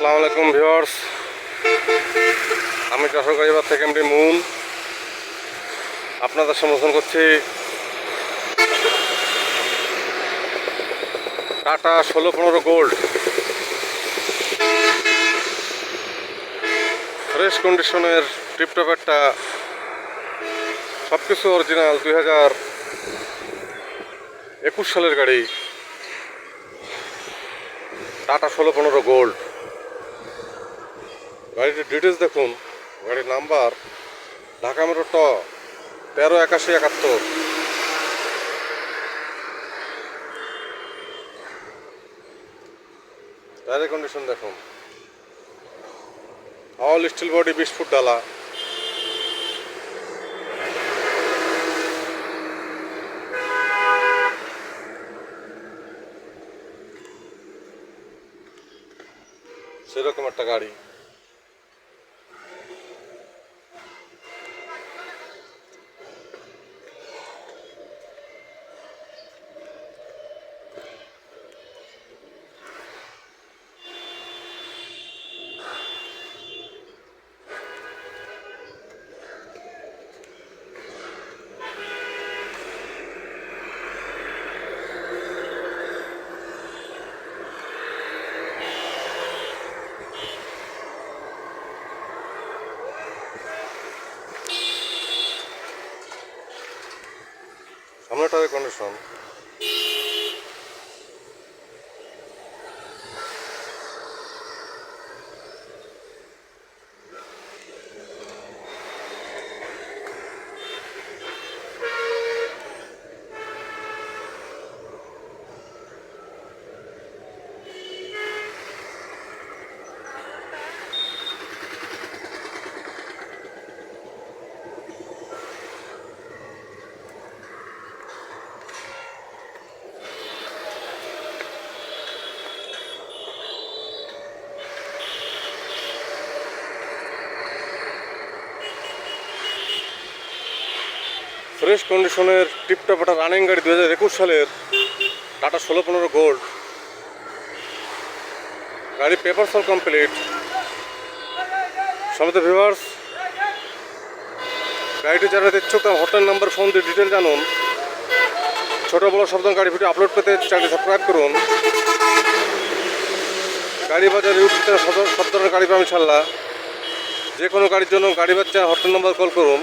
আসসালামু আলাইকুম ভিউয়ার্স। আমি যশোরগাড়িবার থেকে এমডি মুন। আপনাদের সমর্থন করছি টাটা ষোলো পনেরো গোল্ড। ফ্রেশ কন্ডিশনের টিপটপ একটা সব কিছু অরিজিনাল দুই হাজার একুশ সালের গাড়ি। টাটা ষোলো পনেরো গোল্ড। গাড়িটির ডিটেলস দেখুন। গাড়ির নাম্বার ঢাকা মেট্রো ট, তেরো একাশি একাত্তর। টায়ারের কন্ডিশন দেখুন। অল স্টিল বডি বিশ ফুট ডালা। সেরকম একটা গাড়ি। টায়ারের কন্ডিশন ফ্রেশ কন্ডিশনের টিপটপ একটা রানিং গাড়ি দু হাজার একুশ সালের টাটা ষোলো পনেরো গোল্ড গাড়ি পেপার সল কমপ্লিট সমিত ভিভার্স গাড়িটি যারা ইচ্ছুক তার হটলাইন নাম্বার ফোন দিয়ে ডিটেল জানুন। ছোটো বড় শব্দ গাড়ি ভিডিও আপলোড পেতে চ্যানেলটি সাবস্ক্রাইব করুন। গাড়ি বাজার ইউটিউব চ্যানেল সব সব ধরনের গাড়ি পাবেন ইনশাল্লাহ যে কোনো গাড়ির জন্য গাড়ি বাচ্চা হটলাইন নাম্বার কল করুন।